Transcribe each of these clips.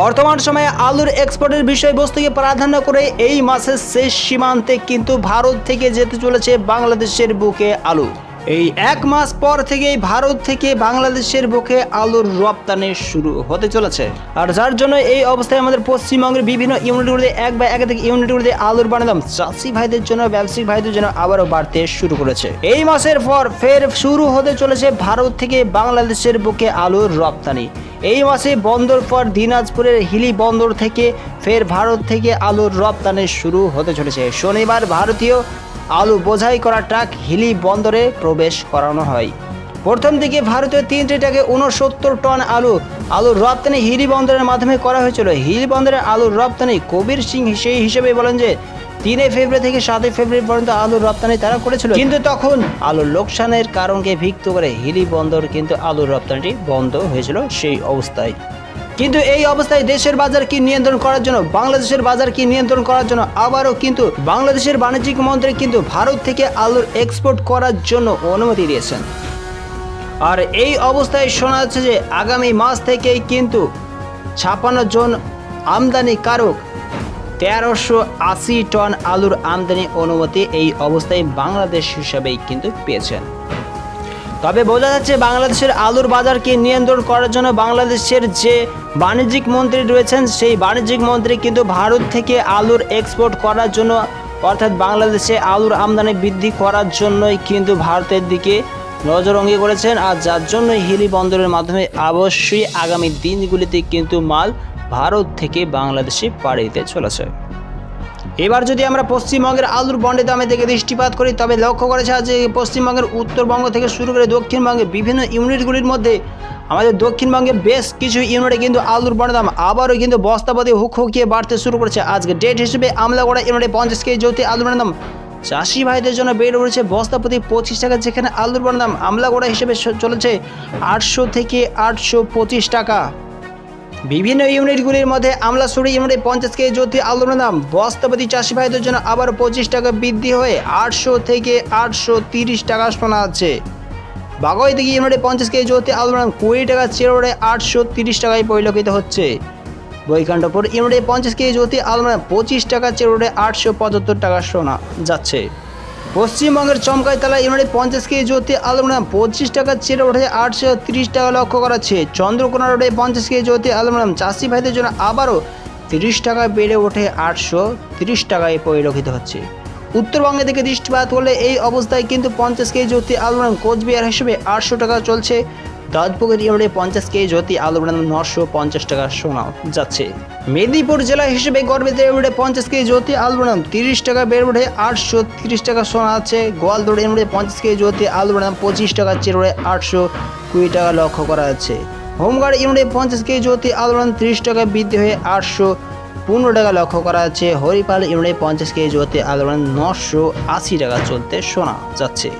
বর্তমান সময়ে আলুর এক্সপোর্টের বিষয়বস্তুকে প্রাধান্য করে এই মাসের শেষ সীমান্তে কিন্তু ভারত থেকে যেতে চলেছে বাংলাদেশের বুকে আলু। এই এক মাস পর থেকেই ভারত থেকে বাংলাদেশের বুকে আলুর রপ্তানি শুরু হতে চলেছে। আর যার জন্য এই অবস্থায় আমাদের পশ্চিমবঙ্গের বিভিন্ন ইউনিটগুলিতে এক বা একাধিক ইউনিটগুলিতে আলুর বানাদাম চাষি ভাইদের জন্য ব্যবসায়িক ভাইদের জন্য আবারও বাড়তে শুরু করেছে। এই মাসের পর ফের শুরু হতে চলেছে ভারত থেকে বাংলাদেশের বুকে আলুর রপ্তানি। এই মাসে বন্দর পর দিনাজপুরের হিলি বন্দর থেকে ফের ভারত থেকে আলুর রপ্তানি শুরু হতে চলেছে। শনিবার ভারতীয় আলু বোঝাই করা ট্রাক হিলি বন্দরে প্রবেশ করানো হয়। প্রথম দিকে ভারতীয় তিনটি ট্রাকে উনসত্তর টন আলু, আলুর রপ্তানি হিলি বন্দরের মাধ্যমে করা হয়েছিল। হিলি বন্দরের আলুর রপ্তানি কবির সিং সেই হিসেবে বলেন যে তিনে ফেব্রুয়ারি থেকে সাতই ফেব্রুয়ারি পর্যন্ত আলুর রপ্তানি তারা করেছিল। কিন্তু তখন আলুর লোকসানের কারণকে ভিক্ত করে হিলি বন্দর কিন্তু আলুর রপ্তানিটি বন্ধ হয়েছিল সেই অবস্থায়। কিন্তু এই অবস্থায় দেশের বাজার কি নিয়ন্ত্রণ করার জন্য বাংলাদেশের বাজার কি নিয়ন্ত্রণ করার জন্য আবারও কিন্তু বাংলাদেশের বাণিজ্যিক মন্ত্রী কিন্তু ভারত থেকে আলুর এক্সপোর্ট করার জন্য অনুমতি দিয়েছেন। আর এই অবস্থায় শোনা যাচ্ছে যে আগামী মাস থেকেই কিন্তু ছাপান্ন জন আমদানিকারক তেরোশো আশি টন আলুর আমদানি অনুমতি এই অবস্থায় বাংলাদেশ হিসাবেই কিন্তু পেয়েছেন। তবে বোঝা যাচ্ছে বাংলাদেশের আলুর বাজারকে নিয়ন্ত্রণ করার জন্য বাংলাদেশের যে বাণিজ্যিক মন্ত্রী রয়েছেন, সেই বাণিজ্যিক মন্ত্রী কিন্তু ভারত থেকে আলুর এক্সপোর্ট করার জন্য, অর্থাৎ বাংলাদেশে আলুর আমদানি বৃদ্ধি করার জন্যই কিন্তু ভারতের দিকে নজর নজরঙ্গি করেছেন। আর যার জন্য হিলি বন্দরের মাধ্যমে অবশ্যই আগামী দিনগুলিতে কিন্তু মাল ভারত থেকে বাংলাদেশে পাড়িতে চলেছে। এবার যদি আমরা পশ্চিমবঙ্গের আলুর বন্ডের দামে দিকে দৃষ্টিপাত করি, তবে লক্ষ্য করেছে যে পশ্চিমবঙ্গের উত্তরবঙ্গ থেকে শুরু করে দক্ষিণবঙ্গে বিভিন্ন ইউনিটগুলির মধ্যে আমাদের দক্ষিণবঙ্গে বেশ কিছু ইউনিটে কিন্তু আলুর বন্ডের দাম আবারও কিন্তু বস্তাপতি হুক হুকিয়ে বাড়তে শুরু করেছে। আজকে ডেট হিসেবে আমলাগড়া ইউনিটে পঞ্চাশ কেজি জ্যোতি আলুর বন্ডের দাম চাষি ভাইদের জন্য বেড়ে উঠেছে। বস্তাপতি পঁচিশ টাকা, যেখানে আলুর বন্ডের দাম আমলাগড়া হিসেবে চলেছে আটশো থেকে আটশো পঁচিশ টাকা। বিভিন্ন ইউনিটগুলির মধ্যে আমলা আমলাসুরি ইউনিটে পঞ্চাশ কেজি জ্যোতি আলুর দাম বস্তাপতি চাষি ভাইদের জন্য আবার পঁচিশ টাকা বৃদ্ধি হয়ে আটশো থেকে আটশো তিরিশ টাকা শোনা আছে। বাগৈ থেকে ইউনিটে পঞ্চাশ কেজি জ্যোতি আলুর দাম কুড়ি টাকা চেরোড়ে আটশো তিরিশ টাকায় পরিলক্ষিত হচ্ছে। বৈকাণ্ঠপুর ইউনিটে পঞ্চাশ কেজি জ্যোতি দাম পঁচিশ টাকা চেরোড়ে আটশো পঁচাত্তর টাকা শোনা যাচ্ছে। পশ্চিমবঙ্গের চমকায় তালা ইউনিটে পঞ্চাশ কেজি জ্যোতি আলুর পঁচিশ টাকা ছেড়ে উঠে আটশো তিরিশ টাকা লক্ষ্য করা যাচ্ছে চন্দ্রকোনা রোডে পঞ্চাশ কেজি জ্যোতি আলুর চাষি ভাইদের জন্য আবারও তিরিশ টাকা বেড়ে ওঠে আটশো তিরিশ টাকায় পরিলক্ষিত হচ্ছে। উত্তরবঙ্গে থেকে দৃষ্টিপাত করলে এই অবস্থায় কিন্তু পঞ্চাশ কেজি জ্যোতি আলুর কোচবিহার হিসেবে আটশো টাকা চলছে। দাঁতপুকুর ইউনিটে পঞ্চাশ কেজি জ্যোতি আলুর দাম নশো পঞ্চাশ টাকা শোনা যাচ্ছে। মেদিনীপুর জেলা হিসেবে গর্বিত ইউনিটে পঞ্চাশ কেজি জ্যোতি আলুর দাম তিরিশ টাকা, বেড়ে উঠে আটশো তিরিশ টাকা শোনা যাচ্ছে গোয়ালদোড় ইউনিটে পঞ্চাশ কেজি জ্যোতি আলুর দাম পঁচিশ টাকা চেড়ে আটশো কুড়ি টাকা লক্ষ্য করা যাচ্ছে। হোমগার্ড ইউনিটে পঞ্চাশ কেজি জ্যোতি আলুর দাম তিরিশ টাকা, বৃদ্ধি হয়ে আটশো পনেরো টাকা লক্ষ্য করা যাচ্ছে। হরিপাল ইউনিটে পঞ্চাশ কেজি জ্যোতি আলুর দাম নশো আশি টাকা চলতে শোনা যাচ্ছে।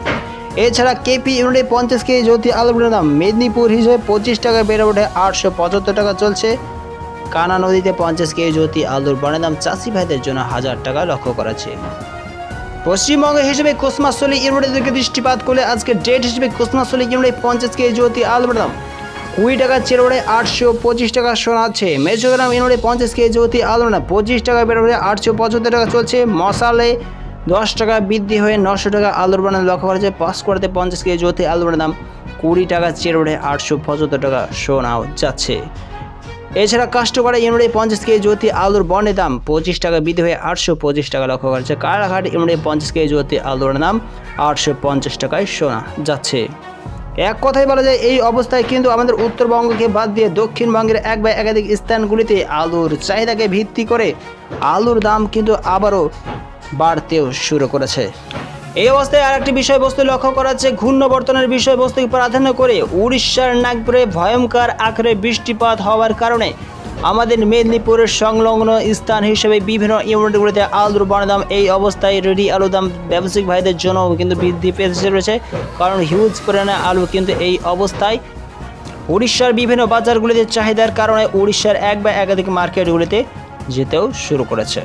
এছাড়া কেপি ইউনিটে পঞ্চাশ কেজি জ্যোতি আলুর দাম। মেদিনীপুর হিসেবে পঁচিশ টাকা বেড়ে ওঠে, আটশো পঁচাত্তর টাকা চলছে। কানা নদীতে পঞ্চাশ কেজি জ্যোতি আলুর বনের দাম চাষি ভাইদের জন্য হাজার টাকা লক্ষ্য করাছে। পশ্চিমবঙ্গ হিসেবে কোসমাসলি ইউনিটের দিকে দৃষ্টিপাত করলে আজকে ডেট হিসেবে কোসমাসলি ইউনিটে পঞ্চাশ কেজি জ্যোতি আলুর দাম কুড়ি টাকা চেরোড়ে আটশো পঁচিশ টাকা শোনাচ্ছে। মেচোগ্রাম ইউনিটে পঞ্চাশ কেজি জ্যোতি আলুর দাম পঁচিশ টাকা বেরোলে আটশো পঁচাত্তর টাকা চলছে। মশালে দশ টাকা বৃদ্ধি হয়ে নশো টাকা আলুর বানানো লক্ষ্য করা যায়। পাস করতে পঞ্চাশ কেজি জ্যোতি আলুর দাম কুড়ি টাকা চেরোড়ে আটশো পঁচাত্তর টাকা শোনাও যাচ্ছে। এছাড়া কাস্টমার ইউনিটে পঞ্চাশ কেজি জ্যোতি আলুর বন্ডের দাম পঁচিশ টাকা বৃদ্ধি হয়ে আটশো পঁচিশ টাকা লক্ষ্য করা যাচ্ছে কারাঘাট ইউনিটে পঞ্চাশ কেজি জ্যোতি আলুর দাম আটশো পঞ্চাশ টাকায় শোনা যাচ্ছে। এক কথাই বলা যায়, এই অবস্থায় কিন্তু আমাদের উত্তরবঙ্গকে বাদ দিয়ে দক্ষিণবঙ্গের এক বা একাধিক স্থানগুলিতে আলুর চাহিদাকে ভিত্তি করে আলুর দাম কিন্তু আবারও বাড়তেও শুরু করেছে। এই অবস্থায় আরেকটি বিষয়বস্তু লক্ষ্য করা যাচ্ছে, ঘূর্ণবর্তনের বিষয়বস্তুকে প্রাধান্য করে উড়িষ্যার নাগপুরে ভয়ঙ্কর আকারে বৃষ্টিপাত হওয়ার কারণে আমাদের মেদিনীপুরের সংলগ্ন স্থান হিসেবে বিভিন্ন ইউনিটগুলিতে আলুর দাম এই অবস্থায় রেডি আলু দাম ব্যবসায়িক ভাইদের জন্য কিন্তু বৃদ্ধি পেতে রয়েছে, কারণ হিউজ পরিমাণে আলু কিন্তু এই অবস্থায় উড়িষ্যার বিভিন্ন বাজারগুলিতে চাহিদার কারণে উড়িষ্যার এক বা একাধিক মার্কেটগুলিতে যেতেও শুরু করেছে।